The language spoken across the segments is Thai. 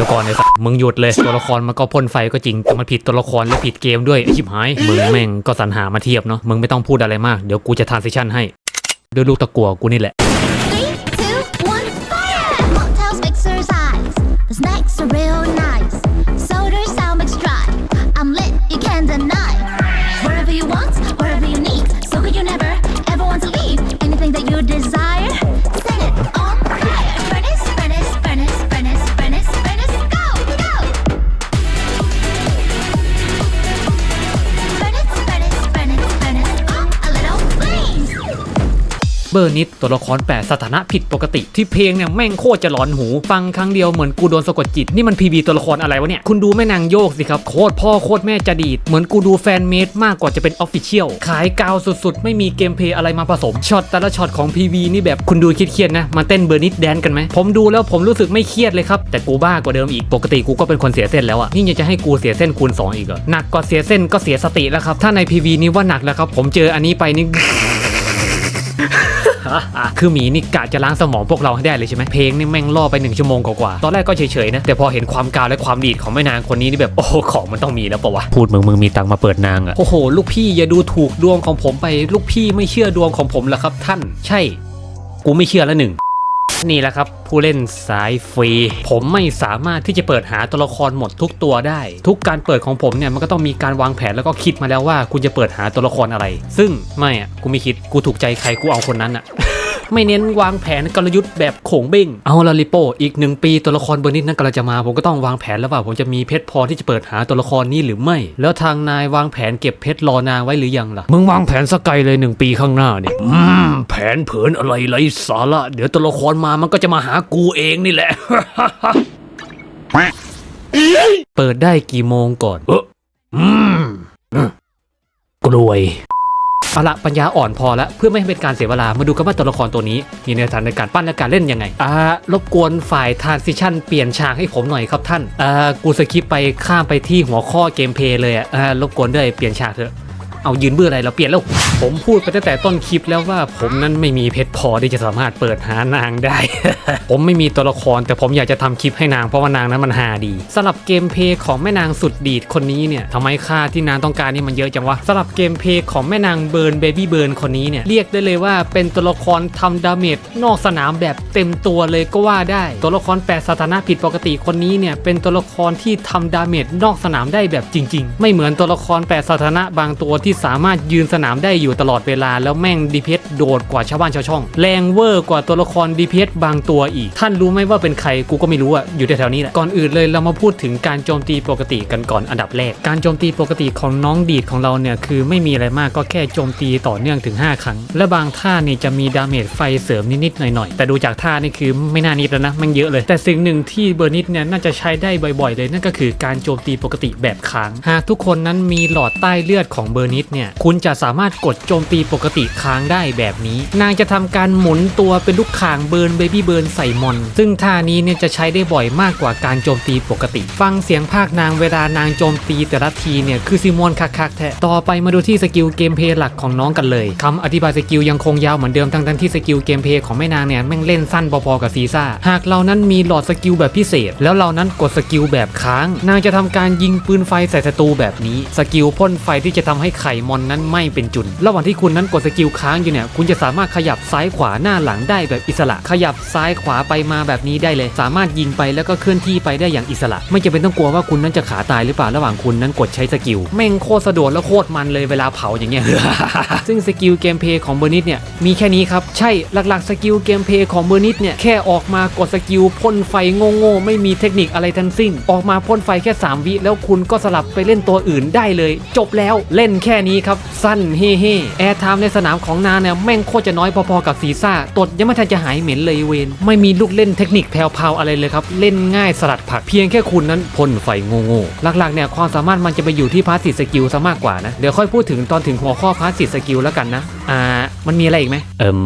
ดี๋ยวก่อนไอ้สัสมึงหยุดเลยตัวละครมันก็พ่นไฟก็จริงแต่มันผิดตัวละครและผิดเกมด้วยไอ้ชิบหายมึงแม่งก็สรรหามาเทียบเนาะมึงไม่ต้องพูดอะไรมากเดี๋ยวกูจะทานซิชั่นให้ด้วยลูกตะกั่วกูนี่แหละ Three, two, one, fire! Mocktails exercise. The snacks are real nice. เบอร์นิดตัวละครแปดสถานะผิดปกติ ที่เพลงเนี่ยแม่งโคตรจะหลอนหู ฟังครั้งเดียวเหมือนกูโดนสะกดจิตนี่มันพีบีตัวละครอะไรวะเนี่ยคุณดูแม่นางโยกสิครับโคตรพ่อโคตรแม่จะดีดเหมือนกูดูแฟนเมดมากกว่าจะเป็นออฟฟิเชียลขายกาวสุดๆ ไม่มีเกมเพลย์อะไรมาผสมช็อตแต่ละช็อตของ PV นี่แบบคุณดูคิดเครียดนะมาเต้นเบอร์นิดแดนกันไหมผมดูแล้วผมรู้สึกไม่เครียดเลยครับแต่กูบ้ากว่าเดิมอีกปกติกูก็เป็นคนเสียเส้นแล้วอะนี่ยังจะให้กูเสียเส้นคูณสองอีกเหรอหนักกว่าเสียเส้นก็เสียสติแล้วครับถ้าใน PV นี้ว่าหนักแล้วครับผมเจออันนี้ไปนี่ คือหมีนี่กะจะล้างสมองพวกเราให้ได้เลยใช่ไหมเพลงนี่แม่งล่อไปหนึ่งชั่วโมงกว่าๆตอนแรกก็เฉยๆนะแต่พอเห็นความกาวและความดีดของแม่นางคนนี้นี่แบบโอ้โหของมันต้องมีแล้วปะวะพูดมึงมึงมีตังค์มาเปิดนางอะโอ้โหลูกพี่อย่าดูถูกดวงของผมไป ลูกพี่ไม่เชื่อดวงของผมเหรอครับ ท่าน ใช่ กูไม่เชื่อแล้วหนึ่ง นี่แหละครับ ผู้เล่นสายฟรี ผมไม่สามารถที่จะเปิดหาตัวละครหมดทุกตัวได้ ทุกการเปิดของผมเนี่ยมันก็ต้องมีการวางแผนแล้วก็คิดมาแล้วว่าคุณจะเปิดหาตัวละครอะไร ซึ่งไม่อะกูไม่คิดกูถูกใจใครกูเอาคนนั้นอะ ไม่เน้นวางแผนกลยุทธ์แบบโขงเบ้งเอาละลิโป้อีกหนึ่งปีตัวละครเบอร์นิดนั้นกำลังจะมา ผมก็ต้องวางแผนแล้วว่าผมจะมีเพชรพอที่จะเปิดหาตัวละครนี้หรือไม่ แล้วทางนายวางแผนเก็บเพชรรอนางไว้หรือยังล่ะมึงวางแผนสกไกลเลยหนึ่งปีข้างหน้าเนี่ยอืมแผนเผินอะไรไรสาระเดี๋ยวตัวละครมามันก็จะมาหากูเองนี่แหละ เปิดได้กี่โมงก่อน เอออืมอืมกลวย เอาละปัญญาอ่อนพอแล้วเพื่อไม่ให้เป็นการเสียเวลามาดูกันว่าตัวละครตัวนี้ มีแนวทางในการปั้นและการเล่นยังไงอ่ารบกวนฝ่ายทานซิชันเปลี่ยนฉากให้ผมหน่อยครับท่านอ่ากูสคิปไปข้ามไปที่หัวข้อเกมเพลย์เลยอะอ่ารบกวนด้วยเปลี่ยนฉากเถอะ เอายืนเบื่ออะไรเราเปลี่ยนแล้ว ผมพูดไปตั้งแต่ต้นคลิปแล้วว่าผมนั้นไม่มีเพชรพอที่จะสามารถเปิดหานางได้ ผมไม่มีตัวละครแต่ผมอยากจะทำคลิปให้นางเพราะว่านางนั้นมันฮาดีสำหรับเกมเพย์ของแม่นางสุดดีดคนนี้เนี่ยทำไมค่าที่นางต้องการนี่มันเยอะจังวะสำหรับเกมเพย์ของแม่นางเบิร์นเบบี้เบิร์นคนนี้เนี่ยเรียกได้เลยว่าเป็นตัวละครทำดาเมจนอกสนามแบบเต็มตัวเลยก็ว่าได้ ตัวละครแปดสถานะผิดปกติคนนี้เนี่ยเป็นตัวละครที่ทำดาเมจนอกสนามได้แบบจริง ๆ ไม่เหมือนตัวละครแปดสถานะบางตัวที่สามารถยืนสนามได้อยู่ตลอดเวลา แล้วแม่งดีเพโดดกว่าชาวบ้านชาวช่อง แรงเวอร์กว่าตัวละครดีเพบางตัวอีก ท่านรู้ไหมว่าเป็นใครกูก็ไม่รู้อะอยู่แถวๆนี้แหละก่อนอื่นเลยเรามาพูดถึงการโจมตีปกติกันก่อนอันดับแรก การโจมตีปกติของน้องดีดของเราเนี่ยคือไม่มีอะไรมากก็แค่โจมตีต่อเนื่องถึง 5 ครั้ง และบางท่านี่จะมีดาเมจไฟเสริมนิดๆหน่อยๆแต่ดูจากท่านี่คือไม่น่านิดแล้วนะมันเยอะเลย แต่สิ่งหนึ่งที่เบอร์นิดเนี่ยน่าจะใช้ได้บ่อยๆ เลยนั่นก็คือการโจมตีปกติแบบค้างหากทุกคนนั้นมีหลอดใต้เลือดของเบอร์นิดเนี่ยคุณจะสามารถกดโจมตีปกติค้างได้แบบนี้ นางจะทำการหมุนตัวเป็นลูกข่างเบิร์นเบบี้เบิร์นใส่มอน ซึ่งท่านี้เนี่ยจะใช้ได้บ่อยมากกว่าการโจมตีปกติ ฟังเสียงภาคนางเวลานางโจมตีแต่ละทีเนี่ยคือซิมอนคักๆแท้ต่อไปมาดูที่สกิลเกมเพลย์หลักของน้องกันเลยคำอธิบายสกิลยังคงยาวเหมือนเดิมทั้งๆที่สกิลเกมเพลย์ของแม่นางเนี่ยแม่งเล่นสั้นพอๆกับซีซ่าหากเรานั้นมีหลอดสกิลแบบพิเศษ แล้วเรานั้นกดสกิลแบบค้าง นางจะทำการยิงปืนไฟใส่ศัตรูแบบนี้ สกิลพ่นไฟที่จะทำให้ไข่มอนนั้นไม่เป็นจุน ระหว่างที่คุณนั้นกดสกิลค้างอยู่เนี่ย คุณจะสามารถขยับซ้ายขวาหน้าหลังได้แบบอิสระ ขยับซ้ายขวาไปมาแบบนี้ได้เลย สามารถยิงไปแล้วก็เคลื่อนที่ไปได้อย่างอิสระ ไม่จำเป็นต้องกลัวว่าคุณนั้นจะขาตายหรือเปล่าระหว่างคุณนั้นกดใช้สกิลแม่งโคตรสะดวกและโคตรมันเลยเวลาเผาอย่างเงี้ยซึ่งสกิลเกมเพย์ของเบอร์นิดเนี่ยมีแค่นี้ครับใช่หลักๆสกิลเกมเพย์ของเบอร์นิดเนี่ยแค่ออกมากดสกิลพ่นไฟโง่ๆไม่มีเทคนิคอะไรทั้งสิ้น ออกมาพ่นไฟแค่ 3 วิแล้วคุณก็สลับไปเล่นตัวอื่นได้เลย จบแล้วเล่นแค่นี้ครับ สั้นเฮ่เฮ่แอร์ไทม์ในสนามของนาเนี่ยแม่งโคตรจะน้อยพอๆกับซีซ่าตดยังไม่ทันจะหายเหม็นเลยเวนไม่มีลูกเล่นเทคนิคแผ่วๆอะไรเลยครับ เล่นง่ายสลัดผักเพียงแค่คุณนั้นพ่นไฟโง่ๆหลักๆเนี่ยความสามารถมันจะไปอยู่ที่พาสซีฟสกิลซะมากกว่านะเดี๋ยวค่อยพูดถึงตอนถึงหัวข้อพาสซีฟสกิลแล้วกันนะอ่ามันมีอะไรอีกไหมเอิม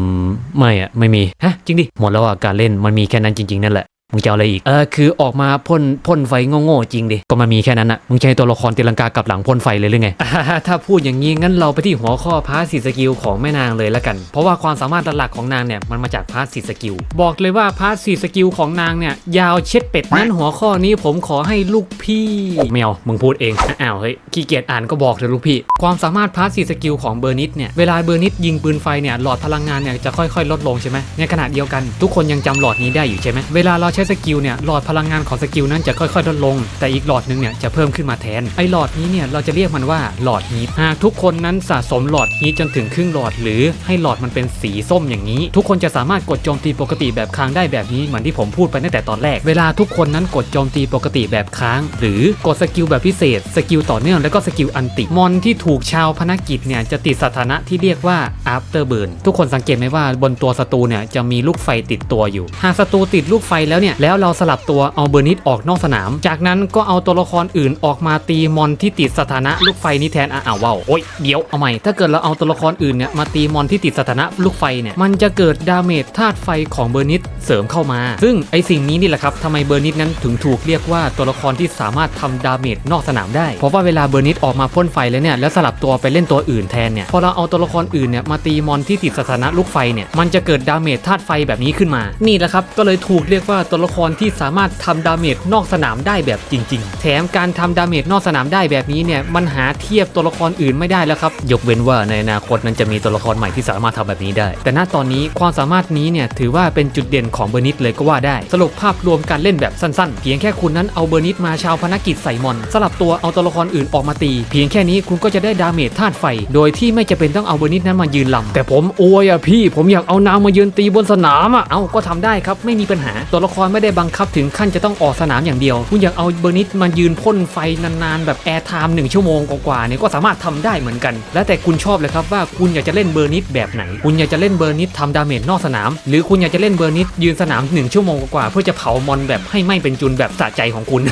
ไม่อะไม่มีฮะจริงดิหมดแล้วอะการเล่นมันมีแค่นั้นจริงๆนั่นแหละ มึงจะเอาอะไรอีก เออคือออกมาพ่นพ่นไฟโง่ๆจริงดิ ก็มันมีแค่นั้นอะมึงจะใช้ตัวละครตีลังกากลับหลังพ่นไฟเลยหรือไงอ่าถ้าพูดอย่างนี้งั้นเราไปที่หัวข้อพาสซีสกิลของแม่นางเลยละกัน เพราะว่าความสามารถหลักๆของนางเนี่ยมันมาจากพาสซีสกิล บอกเลยว่าพาสซีสกิลของนางเนี่ยยาวเช็ดเป็ดนั้นหัวข้อนี้ผมขอให้ลูกพี่ไม่เอามึงพูดเอง อ้าวเฮ้ยขี้เกียจอ่านก็บอกเถอะลูกพี่ ความสามารถพาสซีสกิลของเบอร์นิดเนี่ยเวลาเบอร์นิดยิงปืนไฟเนี่ยหลอดพลังงานเนี่ยจะค่อยๆ ลดลงใช่ไหมในขณะเดียวกัน ทุกคนยังจำหลอดนี้ได้อยู่ใช่ไหมเวลาเราใช้สกิลเนี่ยหลอดพลังงานของสกิลนั้นจะค่อยๆลดลง แต่อีกหลอดหนึงเนี่ยจะเพิ่มขึ้นมาแทนไอหลอดนี้เนี่ยเราจะเรียกมันว่าหลอดฮีทหากทุกคนนั้นสะสมหลอดฮีทจนถึงครึ่งหลอด หรือให้หลอดมันเป็นสีส้มอย่างนี้ ทุกคนจะสามารถกดโจมตีปกติแบบค้างได้แบบนี้เหมือนที่ผมพูดไปตั้งแต่ตอนแรก เวลาทุกคนนั้นกดโจมตีปกติแบบค้าง หรือกดสกิลแบบพิเศษ สกิลต่อเนื่องแล้วก็สกิลอันติมอนที่ถูกชาวพนักกิจเนี่ยจะติดสถานะที่เรียกว่า after burn ทุกคนสังเกตไหมว่าบนตัวศัตรูเนี่ยจะมีลูกไฟติดตัวอยู่ หากศัตรูติดลูกไฟแล้วเนี่ยแล้วเราสลับตัวเอาเบอร์นิดออกนอกสนาม จากนั้นก็เอาตัวละครอื่นออกมาตีมอนที่ติดสถานะลูกไฟนี้แทนอะอ้าวว้าวโอ๊ยเดี๋ยวเอาใหม่ถ้าเกิดเราเอาตัวละครอื่นเนี่ยมาตีมอนที่ติดสถานะลูกไฟเนี่ยมันจะเกิดดาเมจธาตุไฟของเบอร์นิดเสริมเข้ามา ซึ่งไอสิ่งนี้นี่แหละครับทำไมเบอร์นิดนั้นถึงถูกเรียกว่าตัวละครที่สามารถทำดาเมจนอกสนามได้ เพราะว่าเวลาเบอร์นิดออกมาพ่นไฟแล้วเนี่ยแล้วสลับตัวไปเล่นตัวอื่นแทนเนี่ยพอเราเอาตัวละครอื่นเนี่ยมาตีมอนที่ติดสถานะลูกไฟเนี่ยมันจะเกิดดาเมจธาตุไฟแบบนี้ขึ้นมา นี่แหละครับก็เลยถูกเรียกว่าตวละครที่สามารถทำดาเมจนอกสนามได้แบบจริง ๆ แถมการทำดาเมจนอกสนามได้แบบนี้เนี่ยมันหาเทียบตัวละครอื่นไม่ได้แล้วครับ ยกเว้นว่าในอนาคตนั้นจะมีตัวละครใหม่ที่สามารถทำแบบนี้ได้ แต่ณตอนนี้ความสามารถนี้เนี่ยถือว่าเป็นจุดเด่นของเบอร์นิดเลยก็ว่าได้ สรุปภาพรวมการเล่นแบบสั้นๆ เพียงแค่คุณนั้นเอาเบอร์นิดมาชาวพนักกิจใส่มอน สลับตัวเอาตัวละครอื่นออกมาตี เพียงแค่นี้คุณก็จะได้ดาเมจธาตุไฟ โดยที่ไม่จะเป็นต้องเอาเบอร์นิดนั้นมายืนลำแต่ผมโอยอะพี่ ผมอยากเอานางมายืนตีบนสนามอะเอาก็ทำได้ครับไม่มีปัญหาตัวละครไม่ได้บังคับถึงขั้นจะต้องออกสนามอย่างเดียว คุณอยากเอาเบอร์นิดมายืนพ่นไฟนานๆ แบบแอร์ไทม์หนึ่งชั่วโมงกว่าๆเนี่ยก็สามารถทำได้เหมือนกัน แล้วแต่คุณชอบเลยครับว่าคุณอยากจะเล่นเบอร์นิดแบบไหน คุณอยากจะเล่นเบอร์นิดทำดาเมจนอกสนาม หรือคุณอยากจะเล่นเบอร์นิดยืนสนามหนึ่งชั่วโมงกว่าเพื่อจะเผามอนแบบให้ไม่เป็นจุนแบบสะใจของคุณ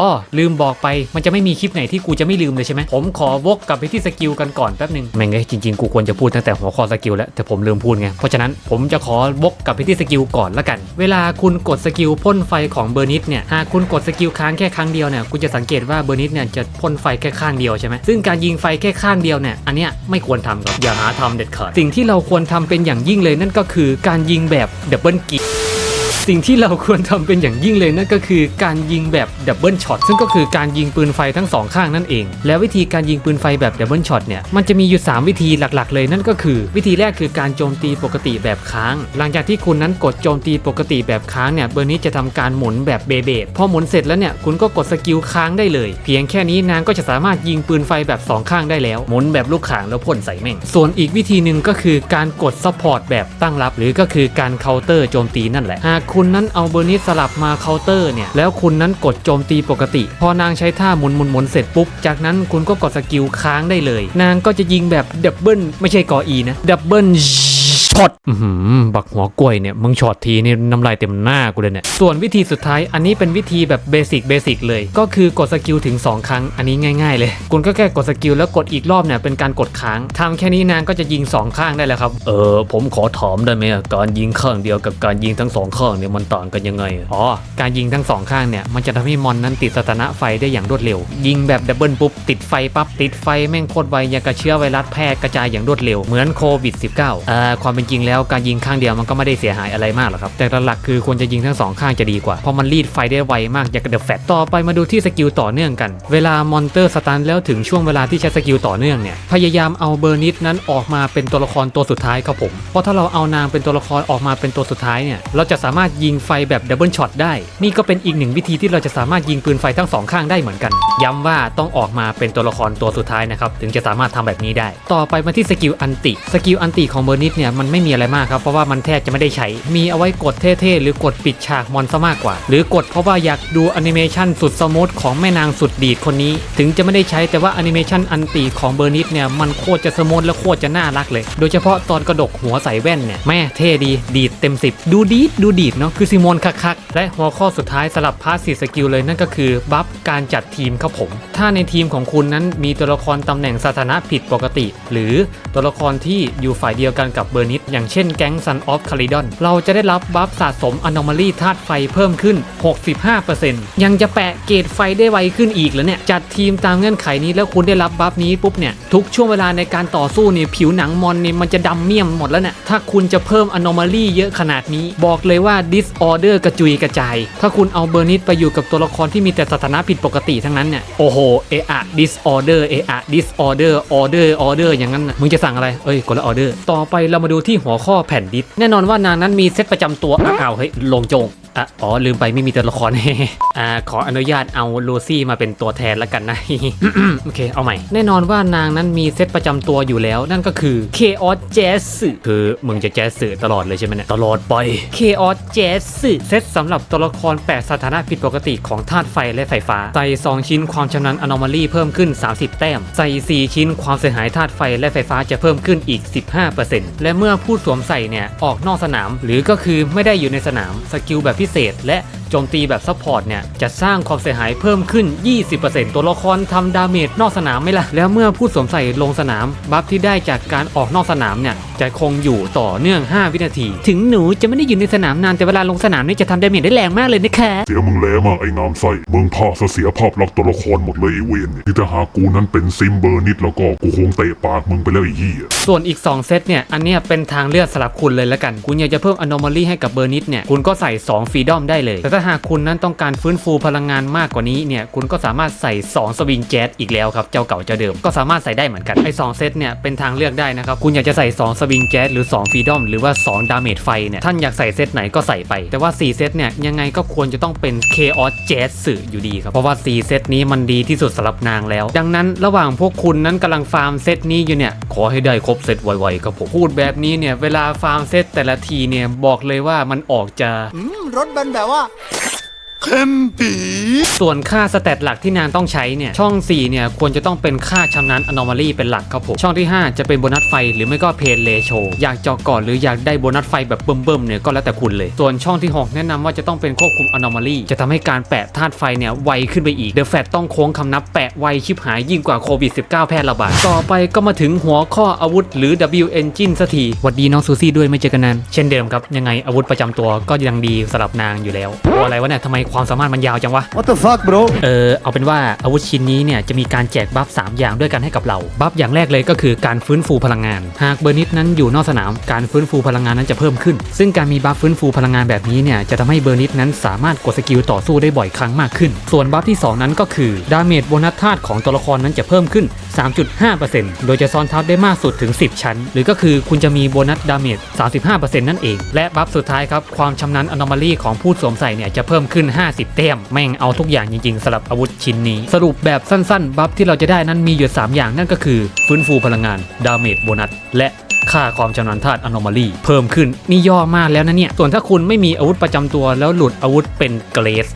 อ้อลืมบอกไปมันจะไม่มีคลิปไหนที่กูจะไม่ลืมเลยใช่ไหมผมขอวกกลับไปที่สกิลกันก่อนแป๊บหนึงแม่งเอ้ยจริงๆกูควรจะพูดตั้งแต่หัวข้อสกิลแล้วแต่ผมลืมพูดไงเพราะฉะนั้นผมจะขอวกกลับไปที่สกิลก่อนละกัน เวลาคุณกดสกิลพ่นไฟของเบอร์นิดเนี่ยหากคุณกดสกิลค้างแค่ครั้งเดียวเนี่ยคุณจะสังเกตว่าเบอร์นิดเนี่ยจะพ่นไฟแค่ข้างเดียวใช่ไหมซึ่งการยิงไฟแค่ข้างเดียวเนี่ยอันเนี้ยไม่ควรทำครับอย่าหาทำเด็ดขาดสิ่งที่เราควรทำเป็นอย่างยิ่งเลยนั่นก็คือการยิงแบบดับเบิลกิ๊ สิ่งที่เราควรทำเป็นอย่างยิ่งเลยนั่นก็คือการยิงแบบดับเบิลช็อตซึ่งก็คือการยิงปืนไฟทั้งสองข้างนั่นเอง แล้ววิธีการยิงปืนไฟแบบดับเบิลช็อตเนี่ยมันจะมีอยู่ 3 วิธีหลักๆ เลยนั่นก็คือ วิธีแรกคือการโจมตีปกติแบบค้าง หลังจากที่คุณนั้นกดโจมตีปกติแบบค้างเนี่ยเบอร์นี้จะทำการหมุนแบบเบเบดพอหมุนเสร็จแล้วเนี่ยคุณก็กดสกิลค้างได้เลย เพียงแค่นี้นางก็จะสามารถยิงปืนไฟแบบสองข้างได้แล้วหมุนแบบลูกข่างแล้วพ่นใส่แม่งส่วนอีกวิธีหนึ่งก็คือการกดซัพพอร์ตแบบตั้งรับ หรือก็คือการเคาน์เตอร์โจมตีนั่นแหละหากคุณนั้นเอาเบอร์นี้สลับมาเคาน์เตอร์เนี่ยแล้วคุณนั้นกดโจมตีปกติ พอนางใช้ท่าหมุนหมุนหมุนเสร็จปุ๊บ จากนั้นคุณก็กดสกิลค้างได้เลย นางก็จะยิงแบบดับเบิลไม่ใช่กออีนะดับเบิล ช็อตอือหือบักหัวกล้วยเนี่ยมึงช็อตทีนี่น้ำลายเต็มหน้ากูเลยเนี่ย ส่วนวิธีสุดท้ายอันนี้เป็นวิธีแบบเบสิกเบสิกเลย ก็คือกดสกิลถึง 2 ครั้ง อันนี้ง่าย ๆ เลย คุณก็แค่กดสกิลแล้วกดอีกรอบเนี่ยเป็นการกดค้างทำแค่นี้นางก็จะยิง 2 ข้างได้แล้วครับ เออ ผมขอถามได้ไหมอะการยิงข้างเดียวกับการยิงทั้งสองข้างเนี่ยมันต่างกันยังไงอะอ๋อการยิงทั้งสองข้างเนี่ยมันจะทำให้มอนนั้นติดสถานะไฟได้อย่างรวดเร็ว ยิงแบบดับเบิลปุ๊บติดไฟปั๊บติดไฟแม่งโคตรไวอย่างกับเชื้อไวรัสแพร่กระจายอย่างรวดเร็วเหมือนโควิด -19 อ่าความเป็นจริงแล้วการยิงข้างเดียวมันก็ไม่ได้เสียหายอะไรมากหรอกครับแต่หลักๆคือควรจะยิงทั้งสองข้างจะดีกว่าเพราะมันรีดไฟได้ไวมากอย่างเดอะแฟตต่อไปมาดูที่สกิลต่อเนื่องกัน เวลามอนเตอร์สตันแล้วถึงช่วงเวลาที่ใช้สกิลต่อเนื่องเนี่ยพยายามเอาเบอร์นิดนั้นออกมาเป็นตัวละครตัวสุดท้ายครับผมเพราะถ้าเราเอานางเป็นตัวละครออกมาเป็นตัวสุดท้ายเนี่ยเราจะสามารถยิงไฟแบบดับเบิลช็อตได้นี่ก็เป็นอีกหนึ่งวิธีที่เราจะสามารถยิงปืนไฟทั้งสองข้างได้เหมือนกัน ย้ำว่าต้องออกมาเป็นตัวละครตัวสุดท้ายนะครับถึงจะสามารถทำแบบนี้ได้ ต่อไปมาที่สกิลอันติสกิลอันติของเบอร์นิดเนี่ยมันไม่มีอะไรมากครับเพราะว่ามันแทบจะไม่ได้ใช้มีเอาไว้กดเท่ๆหรือกดปิดฉากมอนซะมากกว่า หรือกดเพราะว่าอยากดูแอนิเมชันสุดสมูทของแม่นางสุดดีดคนนี้ ถึงจะไม่ได้ใช้แต่ว่าแอนิเมชันอันติของเบอร์นิดเนี่ยมันโคตรจะสมูทและโคตรจะน่ารักเลย โดยเฉพาะตอนกระดกหัวใส่แว่นเนี่ยแม่เท่ดีดีดเต็ม 10 ดูดีดดูดีดเนาะคือซิมอนคักๆและหัวข้อสุดท้ายสลับพาสซีสกิลเลยนั่นก็คือบัฟการจัดทีมครับผม ถ้าในทีมของคุณนั้นมีตัวละครตำแหน่งสถานะผิดปกติ หรือตัวละครที่อยู่ฝ่ายเดียวกันกับเบอร์นิดอย่างเช่นแก๊ง Sun of Calydon เราจะได้รับบัฟสะสม Anomaly ธาตุไฟเพิ่มขึ้น 65%ยังจะแปะเกรดไฟได้ไวขึ้นอีกเหรอเนี่ย จัดทีมตามเงื่อนไขนี้แล้วคุณได้รับบัฟนี้ปุ๊บเนี่ย ทุกช่วงเวลาในการต่อสู้เนี่ยผิวหนังมอนเนี่ยมันจะดำเมี่ยมหมดแล้วเนี่ย ถ้าคุณจะเพิ่ม Anomaly เยอะขนาดนี้ บอกเลยว่า Disorder กระจุยกระจาย ถ้าคุณเอาเบอร์นิดไปอยู่กับตัวละครที่มีแต่สถานะผิดปกติทั้งนั้นเนี่ยโอ้โหเอะอะ Disorder เอะอะ Disorder Order Order อย่างนั้นนะมึงจะสั่งอะไรเอ้ยกดละออเดอร์ต่อไปเรามาดูที่ที่หัวข้อแผ่นดิสแน่นอนว่านางนั้นมีเซตประจำตัวอะอ้าวเฮ้ยลงโจง อะอ๋อลืมไปไม่มีตัวละครอ่าขออนุญาตเอาลูซี่มาเป็นตัวแทนแล้วกันนะ โอเคเอาใหม่ แน่นอนว่านางนั้นมีเซตประจำตัวอยู่แล้ว นั่นก็คือ Chaos Jazz คือมึงจะแจ๊สตลอดเลยใช่ไหมเนี่ยตลอดไป Chaos Jazz เซตสำหรับตัวละคร 8 สถานะผิดปกติของธาตุไฟและไฟฟ้า ใส่ 2 ชิ้นความชำนาญ Anomaly เพิ่มขึ้น 30 แต้ม ใส่ 4 ชิ้นความเสียหายธาตุไฟและไฟฟ้าจะเพิ่มขึ้นอีก 15%และเมื่อผู้สวมใส่เนี่ยออกนอกสนาม หรือก็คือไม่ได้อยู่ในสนามสกิลแบบพิเศษ และ โจมตีแบบซัพพอร์ตเนี่ยจะสร้างความเสียหายเพิ่มขึ้น 20%ตัวละครทำดาเมจนอกสนามไหมล่ะแล้วเมื่อผู้สวมใส่ลงสนาม บัฟที่ได้จากการออกนอกสนามเนี่ยจะคงอยู่ต่อเนื่อง 5 วินาที ถึงหนูจะไม่ได้อยู่ในสนามนานแต่เวลาลงสนามนี่จะทำดาเมจได้แรงมากเลยนะคะเสียมึงแล้วมาไอ้งามไส้มึงพาเสียภาพลักษณ์ตัวละครหมดเลยไอ้เวนนี่นี่ถ้าหากกูนั้นเป็นซิมเบอร์นิดแล้วก็กูคงเตะปากมึงไปแล้วไอ้เหี้ยส่วนอีก 2 เซตเนี่ยอันเนี้ยเป็นทางเลือกสำหรับคุณเลยละกัน คุณอยากจะเพิ่ม anomaly ให้กับเบอร์นิดเนี่ยคุณก็ใส่2ฟรีดอมได้เลยแต่ถ้าหากคุณนั้นต้องการฟื้นฟูพลังงานมากกว่านี้เนี่ยคุณก็สามารถใส่ 2 สวิงแจ๊สอีกแล้วครับ เจ้าเก่าเจ้าเดิมก็สามารถใส่ได้เหมือนกันไอ้2เซตเนี่ยเป็นทางเลือกได้นะครับ คุณอยากจะใส่ 2 สวิงแจ๊สหรือ 2 ฟรีดอมหรือว่า 2 ดาเมจไฟเนี่ยท่านอยากใส่เซตไหนก็ใส่ไป แต่ว่า 4 เซตเนี่ยยังไงก็ควรจะต้องเป็น Chaos Jazz สื่ออยู่ดีครับเพราะว่า 4 เซตนี้มันดีที่สุดสำหรับนางแล้ว ดังนั้นระหว่างพวกคุณนั้นกำลังฟาร์มเซตนี้อยู่เนี่ยขอให้ได้ครบเซตไวๆครับผมพูดแบบนี้เนี่ยเวลาฟาร์มเซตแต่ละทีเนี่ยบอกเลยว่ามันออกจะรถมันแบบว่า ส่วนค่าสเตตหลักที่นางต้องใช้เนี่ย ช่อง 4 เนี่ย ควรจะต้องเป็นค่าชำนาญ anomaly เป็นหลักครับผม ช่องที่ 5 จะเป็นโบนัสไฟหรือไม่ก็เพนเลโชอยากเจาะก่อนหรืออยากได้โบนัสไฟแบบเบิ่มๆเนี่ยก็แล้วแต่คุณเลย ส่วนช่องที่ 6 แนะนำว่าจะต้องเป็นควบคุม anomaly จะทำให้การแปะธาตุไฟเนี่ยไวขึ้นไปอีก The Fat ต้องโค้งคำนับแปะไวชิบหายยิ่งกว่าโควิด -19 แพร่ระบาดต่อไปก็มาถึงหัวข้ออาวุธหรือ W Engine สักทีหวัดดีน้องซูซี่ด้วยไม่เจอกันนานเช่นเดิมครับยังไงอาวุธประจำตัวก็ยังดีสำหรับนางอยู่แล้วโอ้อะไรวะเนี่ยทำไมความสามารถมันยาวจังวะ What the fuck bro เออเอาเป็นว่าอาวุธชิ้นนี้เนี่ยจะมีการแจกบัฟ3อย่างด้วยกันให้กับเรา บัฟอย่างแรกเลยก็คือการฟื้นฟูพลังงาน หากเบอร์นิดนั้นอยู่นอกสนามการฟื้นฟูพลังงานนั้นจะเพิ่มขึ้น ซึ่งการมีบัฟฟื้นฟูพลังงานแบบนี้เนี่ยจะทำให้เบอร์นิดนั้นสามารถกดสกิลต่อสู้ได้บ่อยครั้งมากขึ้น ส่วนบัฟที่ 2 นั้นก็คือดาเมจโบนัสธาตุของตัวละครนั้นจะเพิ่มขึ้น 3.5%โดยจะซ้อนทับได้มากสุดถึง 10 ชั้น หรือก็คือคุณจะมีโบนัสดาเมจ35%นั่นเอง และบัฟสุดท้ายครับความชำนาญ anomaly ของผู้สวมใส่เนี่ยจะเพิ่มขึ้น50 แต้ม แม่งเอาทุกอย่างจริงๆสำหรับอาวุธชิ้นนี้ สรุปแบบสั้นๆ บัฟที่เราจะได้นั้นมีอยู่ 3 อย่างนั่นก็คือ ฟื้นฟูพลังงาน ดาเมจโบนัส และ ค่าความชำนาญธาตุ anomaly เพิ่มขึ้นนี่ย่อมากแล้วนะเนี่ย ส่วนถ้าคุณไม่มีอาวุธประจำตัวแล้วหลุดอาวุธเป็นเกรส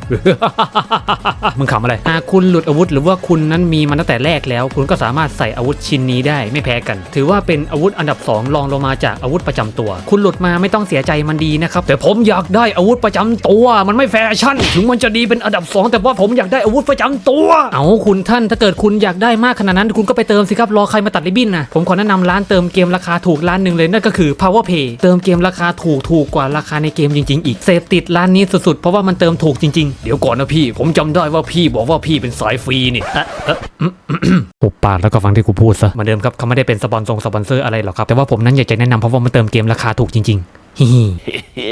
มึงขำอะไรหากคุณหลุดอาวุธหรือว่าคุณนั้นมีมาตั้งแต่แรกแล้ว คุณก็สามารถใส่อาวุธชิ้นนี้ได้ไม่แพ้กัน ถือว่าเป็นอาวุธอันดับ 2 รองลงมาจากอาวุธประจำตัว คุณหลุดมาไม่ต้องเสียใจมันดีนะครับ แต่ผมอยากได้อาวุธประจำตัว มันไม่แฟชั่น ถึงมันจะดีเป็นอันดับ 2 แต่ว่าผมอยากได้อาวุธประจำตัว เอาคุณท่านถ้าเกิดคุณอยากได้มากขนาดนั้น คุณก็ไปเติมสิครับรอใครมาตัดริบบิ้นนะผมขอแนะนำร้านเติมเกมราคาถูกร้านหนึ่งเลยนั่นก็คือ Power Pay เติมเกมราคาถูกถูกกว่าราคาในเกมจริงๆ อีกเสพติดร้านนี้สุดๆ เพราะว่ามันเติมถูกจริงๆ เดี๋ยวก่อนนะพี่ ผมจำได้ว่าพี่บอกว่าพี่เป็นสายฟรีนี่เอ๊ะเอ๊ะอืมอืมอืมหุบปากแล้วก็ฟังที่กูพูดซะเหมือนเดิมครับเขาไม่ได้เป็นสปอนซงสปอนเซอร์อะไรหรอกครับแต่ว่าผมนั้นอยากจะแนะนำเพราะว่ามันเติมเกมราคาถูกจริงๆ ฮิฮิ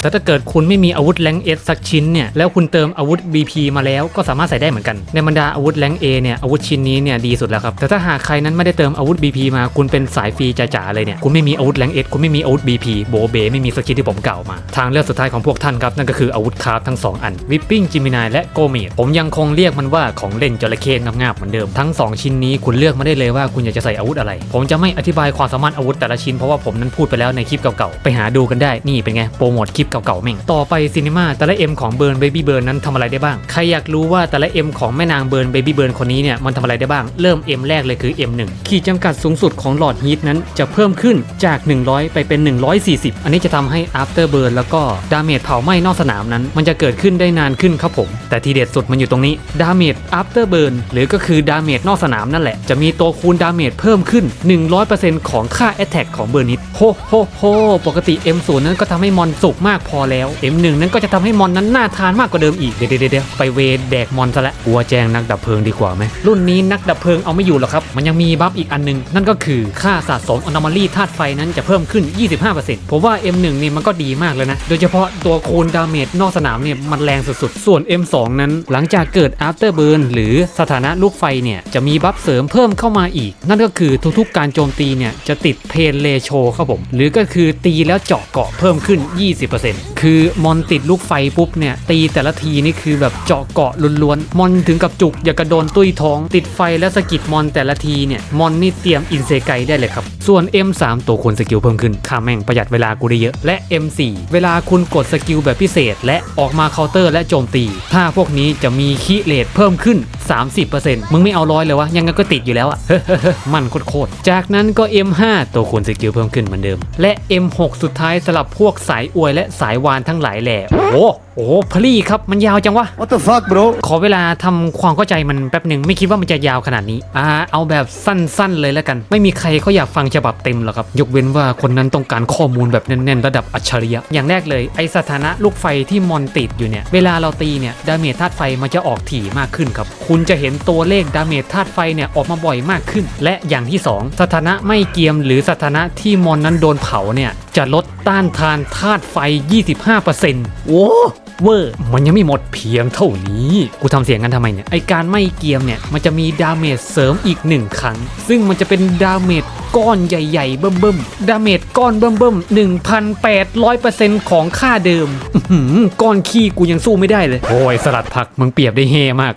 แต่ถ้าเกิดคุณไม่มีอาวุธแรงเอสสักชิ้นเนี่ย แล้วคุณเติมอาวุธ BP มาแล้วก็สามารถใส่ได้เหมือนกัน ในบรรดาอาวุธแรงเอเนี่ย อาวุธชิ้นนี้เนี่ยดีสุดแล้วครับ แต่ถ้าหากใครนั้นไม่ได้เติมอาวุธ BP มาคุณเป็นสายฟรีจ๋าๆเลยเนี่ย คุณไม่มีอาวุธแรงเอสคุณไม่มีอาวุธ BP โบเบไม่มีสกิลที่ผมกล่าวมา ทางเลือกสุดท้ายของพวกท่านครับ นั่นก็คืออาวุธคราฟทั้ง 2 อัน วิปปิ้งจิมินายและโกเมดผมยังคงเรียกมันว่าของเล่นจระเข้งาบๆเหมือนเดิมทั้งสองชิ้นนี้คุณเลือกมาได้เลยว่าคุณอยากจะใส่อาวุธอะไร ผมจะไม่อธิบายความสามารถอาวุธแต่ละชิ้นเพราะว่าผมนั้นพูดไปแล้วในคลิปเก่าๆไปหาดูกันได้ นี่เป็นไง โปรโมทคลิปเก่าๆแม่ง ต่อไปซีนีมาแต่ละ M ของเบิร์นเบบี้เบิร์นนั้นทำอะไรได้บ้าง ใครอยากรู้ว่าแต่ละ M ของแม่นางเบิร์นเบบี้เบิร์นคนนี้เนี่ยมันทำอะไรได้บ้าง เริ่ม M แรกเลยคือ M1 ขีดจำกัดสูงสุดของหลอดฮีทนั้นจะเพิ่มขึ้นจาก 100 ไปเป็น 140 อันนี้จะทำให้ after burn แล้วก็ดาเมจเผาไหม้นอกสนามนั้น มันจะเกิดขึ้นได้นานขึ้นครับผม แต่ทีเด็ดสุดมันอยู่ตรงนี้ดาเมจ after burn หรือก็คือดาเมจนอกสนามนั่นแหละจะมีตัวคูณดาเมจเพิ่มขึ้น 100%ของค่า attack ของเบอร์นิดโฮโฮโฮปกติ M0 นั้นก็ทำให้มอนสุกมากพอแล้ว M1 นั้นก็จะทำให้มอนนั้นน่าทานมากกว่าเดิมอีก เดี๋ยวเดี๋ยวเดี๋ยวไปเวรแดกมอนซะและกลัวแจ้งนักดับเพลิงดีกว่าไหมรุ่นนี้นักดับเพลิงเอาไม่อยู่หรอกครับ มันยังมีบัฟอีกอันหนึง นั่นก็คือค่าสะสมอนอมาลีธาตุไฟนั้นจะเพิ่มขึ้น 25%ผมว่า M1 นี่มันก็ดีมากเลยนะ โดยเฉพาะตัวคูณดาเมจนอกสนามเนี่ยมันแรงสุดๆ ส่วน M2 นั้นหลังจากเกิด after burn หรือสถานะลูกไฟเนี่ยจะมีบัฟเสริมเพิ่มเข้ามาอีก นั่นก็คือทุกๆ การโจมตีเนี่ยจะติดเพนเลโชครับผมหรือก็คือตีแล้วเจาะเกาะเพิ่มขึ้น 20%คือมอนติดลูกไฟปุ๊บเนี่ยตีแต่ละทีนี่คือแบบเจาะเกาะล้วนๆมอนถึงกับจุกอย่ากระโดนตุ้ยท้อง ติดไฟและสะกิดมอนแต่ละทีเนี่ยมอนนี่เตรียมอินเซไกได้เลยครับ ส่วน M3 ตัวคูณสกิลเพิ่มขึ้นค่าแม่งประหยัดเวลากูได้เยอะ และ M4 เวลาคุณกดสกิลแบบพิเศษ และออกมาเคาน์เตอร์และโจมตี ถ้าพวกนี้จะมีคีเลทเพิ่มขึ้น30%มึงไม่เอาร้อยเลยวะ ยังไงก็ติดอยู่แล้วอะมันโคตรๆ จากนั้นก็ M5 ตัวคูณสกิลเพิ่มขึ้นเหมือนเดิม และ M6 สุดท้ายสำหรับพวกสายอวยและสายวานทั้งหลายแหละ โอ้ โหโอ้โหพลีครับ มันยาวจังวะ What the fuck bro ขอเวลาทำความเข้าใจมันแป๊บหนึ่งไม่คิดว่ามันจะยาวขนาดนี้ อ่า เอาแบบสั้นๆเลยแล้วกัน ไม่มีใครเขาอยากฟังฉบับเต็มหรอกครับ ยกเว้นว่าคนนั้นต้องการข้อมูลแบบแน่นๆ ระดับอัจฉริยะ อย่างแรกเลย ไอสถานะลูกไฟที่มอนติดอยู่เนี่ย เวลาเราตีเนี่ย ดาเมจธาตุไฟมันจะออกถี่มากขึ้นครับ คุณจะเห็นตัวเลขดาเมจธาตุไฟเนี่ยออกมาบ่อยมากขึ้น และอย่างที่สองสถานะไม่เกียมหรือสถานะที่มอนนั้นโดนเผาเนี่ยจะลดต้านทานธาตุไฟ 25%โอ้ เวอร์มันยังไม่หมดเพียงเท่านี้ กูทำเสียงกันทำไมเนี่ย ไอการไม่เกียมเนี่ย มันจะมีดาเมจเสริมอีกหนึ่งครั้ง ซึ่งมันจะเป็นดาเมจก้อนใหญ่ๆ เบิ่มๆ ดาเมจก้อนเบิ่มๆ 1,800%ของค่าเดิมก้อนขี้กูยังสู้ไม่ได้เลย โอ้ยสลัดผักมึงเปรียบได้เฮมาก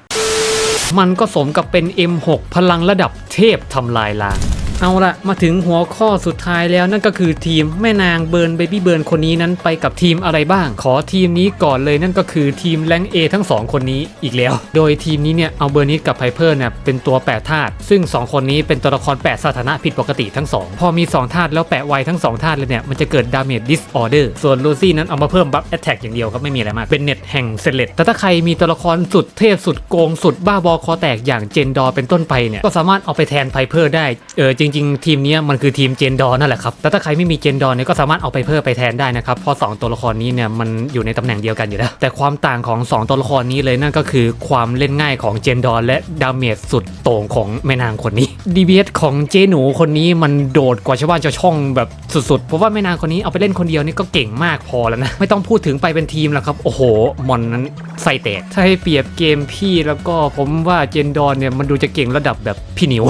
มันก็สมกับเป็น M6 พลังระดับเทพทำลายล้าง เอาละมาถึงหัวข้อสุดท้ายแล้วนั่นก็คือทีมแม่นางเบิร์นเบบี้เบิร์นคนนี้นั้นไปกับทีมอะไรบ้าง ขอทีมนี้ก่อนเลยนั่นก็คือทีมแรงเอทั้ง 2 คนนี้อีกแล้ว โดยทีมนี้เนี่ยเอาเบอร์นิสกับไพเพอร์เนี่ยเป็นตัวแปดธาตุซึ่ง 2 คนนี้เป็นตัวละคร8สถานะผิดปกติทั้ง 2 พอมี 2ธาตุแล้วแปะไวทั้ง 2ธาตุเลยเนี่ยมันจะเกิดดาเมจดิสออเดอร์ส่วนลูซี่นั้นเอามาเพิ่มบัฟแอตแทกอย่างเดียวครับไม่มีอะไรมากเป็นเน็ตแห่งเซเลตแต่ถ้าใครมีตัวละครสุดเทพสุดโกงสุดบ้าบอคอแตกอย่างเจนดอเป็นต้นไปเนี่ยก็สามารถเอาไปแทนไพเพอร์ได้เออจริงๆ ทีมนี้มันคือทีมเจนดอร์นั่นแหละครับแต่ถ้าใครไม่มีเจนดอร์เนี่ยก็สามารถเอาไพเพอร์ไปแทนได้นะครับเพราะสองตัวละครนี้เนี่ยมันอยู่ในตำแหน่งเดียวกันอยู่แล้วแต่ความต่างของสองตัวละครนี้เลยนั่นก็คือความเล่นง่ายของเจนดอร์และดาเมจสุดโต่งของแม่นางคนนี้ DBS ของเจหนูคนนี้มันโดดกว่าชาวบ้านชาวช่องแบบสุดๆ เพราะว่าแม่นางคนนี้เอาไปเล่นคนเดียวนี่ก็เก่งมากพอแล้วนะ ไม่ต้องพูดถึงไปเป็นทีมแล้วครับ โอ้โห มอนนั้นใส่แตกถ้าให้เปรียบเกมพี่แล้วก็ผมว่าเจนดอนเนี่ยมันดูจะเก่งระดับแบบพี่หนิว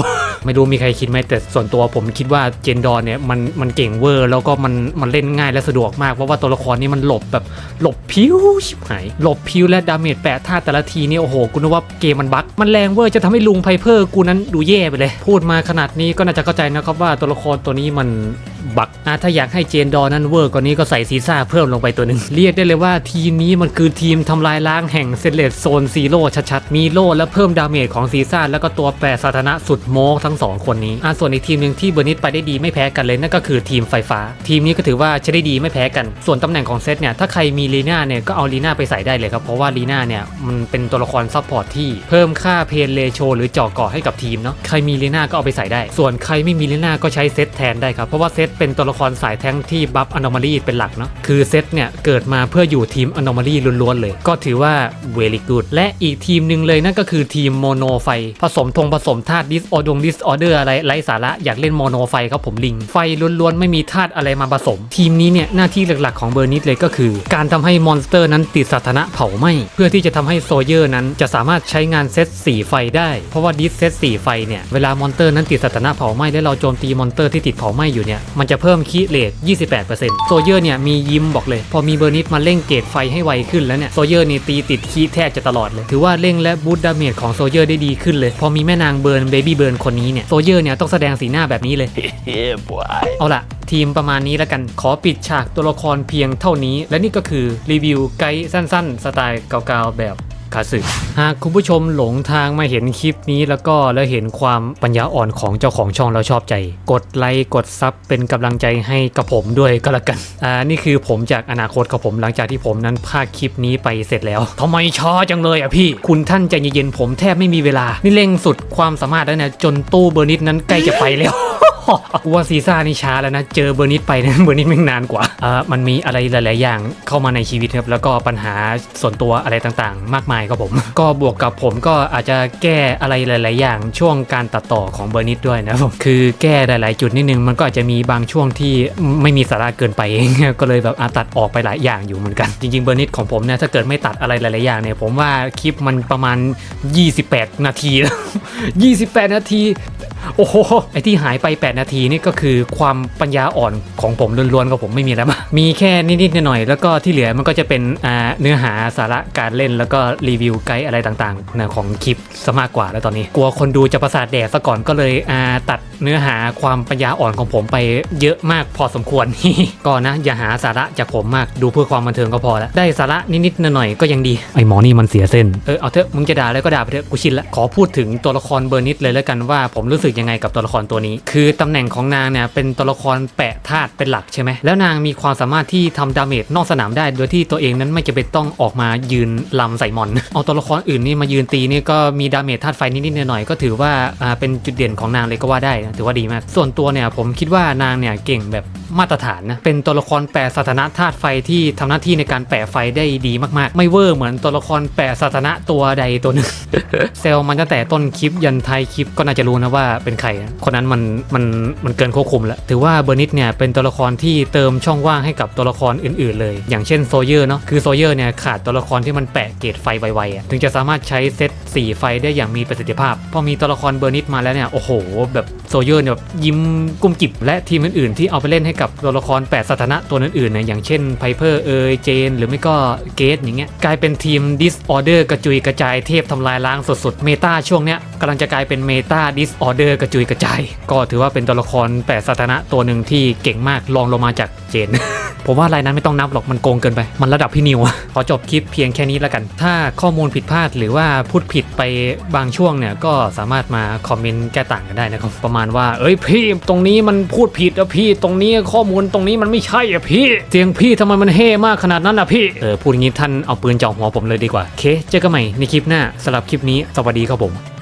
ไม่รู้มีใครคิดไหมแต่ส่วนตัวผมคิดว่าเจนดอนเนี่ยมันมันเก่งเวอร์ แล้วก็มันมันเล่นง่ายและสะดวกมาก เพราะว่าตัวละครนี้มันหลบแบบหลบพิ้วชิบหายหลบพิ้วและดาเมจแปะท่าแต่ละทีนี่โอ้โหกูนึกว่าเกมมันบั๊กมันแรงเวอร์จะทำให้ลุงไพเพอร์กูนั้นดูแย่ไปเลย พูดมาขนาดนี้ก็น่าจะเข้าใจนะครับว่าตัวละครตัวนี้มัน บักอะถ้าอยากให้เจนดอนั้นเวอร์กว่านี้ก็ใส่ซีซ่าเพิ่มลงไปตัวหนึ่งเรียกได้เลยว่าทีมนี้มันคือทีมทำลายล้างแห่งเซเลตโซนซีโร่ชัดๆมีโล่และเพิ่มดาเมจของซีซ่าแล้วก็ตัวแปรสาธารณะสุดโม้ทั้งสองคนนี้อะส่วนอีกทีมหนึ่งที่เบอร์นิสไปได้ดีไม่แพ้กันเลยนั่นก็คือทีมไฟฟ้า ทีมนี้ก็ถือว่าใช้ได้ดีไม่แพ้กัน ส่วนตำแหน่งของเซตเนี่ยถ้าใครมีลีน่าเนี่ยก็เอาลีน่าไปใส่ได้เลยครับเพราะว่าลีน่าเนี่ยมันเป็นตัวละครซัพพอร์ตที่เพิ่มค่าเพนเลโชหรือจาะเกาะให้กับทีมเนาะใครมีลีน่าก็เอาไปใส่ได้ ส่วนใครไม่มีลีน่าก็ใช้เซตแทนได้ครับเพราะว่าเซตเป็นตัวละครสายแท้งที่บัฟอนอมาลีเป็นหลักเนาะคือเซตเนี่ยเกิดมาเพื่ออยู่ทีมอนอมาลีล้วนๆเลย ก็ถือว่าเวลิกูดและอีกทีมหนึ่งเลยนั่นก็คือทีมโมโนไฟ ผสมธงผสมธาตุดิสออดงดิสออเดอร์อะไรไร้สาระอยากเล่นโมโนไฟครับผมลิง ไฟล้วนๆ ไม่มีธาตุอะไรมาผสม ทีมนี้เนี่ยหน้าที่หลักๆของเบอร์นิสเลยก็คือ การทำให้มอนสเตอร์นั้นติดสถานะเผาไหม้เพื่อที่จะทำให้โซเยอร์นั้นจะสามารถใช้งานเซตสีไฟได้ เพราะว่าดิสเซตสีไฟเนี่ยเวลามอนสเตอร์นั้นติดสถานะเผาไหม้และเราโจมตีมอนสเตอร์ที่ติดเผาไหม้อยู่เนี่ยมันมันจะเพิ่มคีเลท28%โซเยอร์เนี่ยมียิ้มบอกเลย พอมีเบอร์นิดมาเร่งเกรดไฟให้ไวขึ้นแล้วเนี่ยโซเยอร์นี่ตีติดคีแทบจะตลอดเลย ถือว่าเร่งและบูตดาเมจของโซเยอร์ได้ดีขึ้นเลย พอมีแม่นางเบิร์นเบบี้เบิร์นคนนี้เนี่ยโซเยอร์เนี่ยต้องแสดงสีหน้าแบบนี้เลย Yeah, boy. เอาล่ะ ทีมประมาณนี้แล้วกันขอปิดฉากตัวละครเพียงเท่านี้ และนี่ก็คือรีวิวไกด์สั้น ๆ สไตล์เก่าๆแบบ คาสึหากคุณผู้ชมหลงทางมาเห็นคลิปนี้แล้วก็แล้วเห็นความปัญญาอ่อนของเจ้าของช่องแล้วชอบใจ กดไลค์กดซับเป็นกำลังใจให้กับผมด้วยก็แล้วกันอ่านี่คือผมจากอนาคตกับผมหลังจากที่ผมนั้นพากคลิปนี้ไปเสร็จแล้วทำไมช้าจังเลยอะพี่ คุณท่านใจเย็นๆผมแทบไม่มีเวลา นี่เร่งสุดความสามารถแล้วนะจนตู้เบอร์นิดนั้นใกล้จะไปแล้ว กูว่าซีซ่านี่ช้าแล้วนะ เจอเบอร์นิดไปนะเบอร์นิดแม่นานกว่าอ่ามันมีอะไรหลาย ๆ อย่างเข้ามาในชีวิตครับแล้วก็ปัญหาส่วนตัวอะไรต่าง ๆ มากมายครับผม ก็บวกกับผมก็อาจจะแก้อะไรหลาย ๆ อย่างช่วงการตัดต่อของเบอร์นิดด้วยนะผมคือแก้หลาย ๆ จุดนิดนึงมันก็อาจจะมีบางช่วงที่ไม่มีสาระเกินไปก็เลยแบบอาตัดออกไปหลายอย่างอยู่เหมือนกันจริง ๆ เบอร์นิดของผมเนี่ยถ้าเกิดไม่ตัดอะไรหลาย ๆ อย่างเนี่ยผมว่าคลิปมันประมาณ 28 นาทีแล้ว28 นาที โอ้โห ไอที่หายไป 8 นาทีนี่ก็คือความปัญญาอ่อนของผมล้วนๆกับผมไม่มีแล้วมามีแค่นิดๆหน่อยๆแล้วก็ที่เหลือมันก็จะเป็นเนื้อหาสาระการเล่นแล้วก็รีวิวไกด์อะไรต่างๆนะของคลิปซะมากกว่าแล้วตอนนี้ กลัวคนดูจะประสาทแดดซะก่อนก็เลยตัดเนื้อหาความปัญญาอ่อนของผมไปเยอะมากพอสมควรก็นะอย่าหาสาระจากผมมากดูเพื่อความบันเทิงก็พอแล้วได้สาระนิดๆหน่อยๆก็ยังดีไอหมอนี่มันเสียเส้นเออเอาเถอะมึงจะด่าอะไรก็ด่าไปเถอะกูชินละขอพูดถึงตัวละครเบอร์นิดเลยแล้วกันว่าผมรู้สึกยังไงกับตัวละครตัวนี้ คือตำแหน่งของนางเนี่ยเป็นตัวละครแปะธาตุเป็นหลักใช่ไหมแล้วนางมีความสามารถที่ทำดาเมจนอกสนามได้ โดยที่ตัวเองนั้นไม่จำเป็นต้องออกมายืนลำใส่มอนเอาตัวละครอื่นนี่มายืนตีนี่ก็มีดาเมจธาตุไฟนิดๆหน่อยๆก็ถือว่าเป็นจุดเด่นของนางเลยก็ว่าได้ถือว่าดีมาก ส่วนตัวเนี่ยผมคิดว่านางเนี่ยเก่งแบบมาตรฐานนะเป็นตัวละครแปะสถานะธาตุไฟที่ทำหน้าที่ในการแปะไฟได้ดีมากๆ ไม่เวอร์เหมือนตัวละครแปะสถานะตัวใดตัวหนึ่งเซลมันตั้งแต่ต้นคลิปยันท้ายคลิปก็น่าจะรู้นะว่าเป็นใครนะคนนั้นมันมันมันเกินควบคุมแล้ว ถือว่าเบอร์นิดเนี่ยเป็นตัวละครที่เติมช่องว่างให้กับตัวละครอื่น ๆ เลย อย่างเช่นโซเยอร์เนาะคือโซเยอร์เนี่ยขาดตัวละครที่มันแปะเกรดไฟไวๆอะถึงจะสามารถใช้เซตสีไฟได้อย่างมีประสิทธิภาพ พอมีตัวละครเบอร์นิดมาแล้วเนี่ยโอ้โห แบบโซเยอร์เนี่ยแบบยิ้มกุ้มจิบและทีมอื่นๆที่เอาไปเล่นให้กับตัวละครแปะสถานะตัวอื่นๆเนี่ยอย่างเช่นไพเพอร์เอยเจน หรือไม่ก็เกตอย่างเงี้ยกลายเป็นทีม Disorder กระจุยกระจายเทพทำลายล้างสุดๆเมตาช่วงเนี้ยกำลังจะกลายเป็นเมตาดิส Disorder กระจุยกระจาย ก็ถือว่าเป็นตัวละครแปะสถานะตัวหนึ่งที่เก่งมากลองลงมาจากเจน ผมว่ารายนั้นไม่ต้องนับหรอกมันโกงเกินไป มันระดับพี่นิว ขอจบคลิปเพียงแค่นี้แล้วกัน ถ้าข้อมูลผิดพลาดหรือว่าพูดผิดไปบางช่วงเนี่ยก็สามารถมาคอมเมนต์แก้ต่างกันได้นะครับประมาณว่า เอ้ยพี่ตรงนี้มันพูดผิดอะพี่ ตรงนี้ข้อมูลตรงนี้มันไม่ใช่อะพี่เสียงพี่ทำไมมันเฮ่มากขนาดนั้นอะพี่เออพูดอย่างนี้ท่านเอาปืนจ่อหัวผมเลยดีกว่าโอเคเจอกันใหม่ในคลิปหน้าสำหรับคลิปนี้สวัสดีครับผม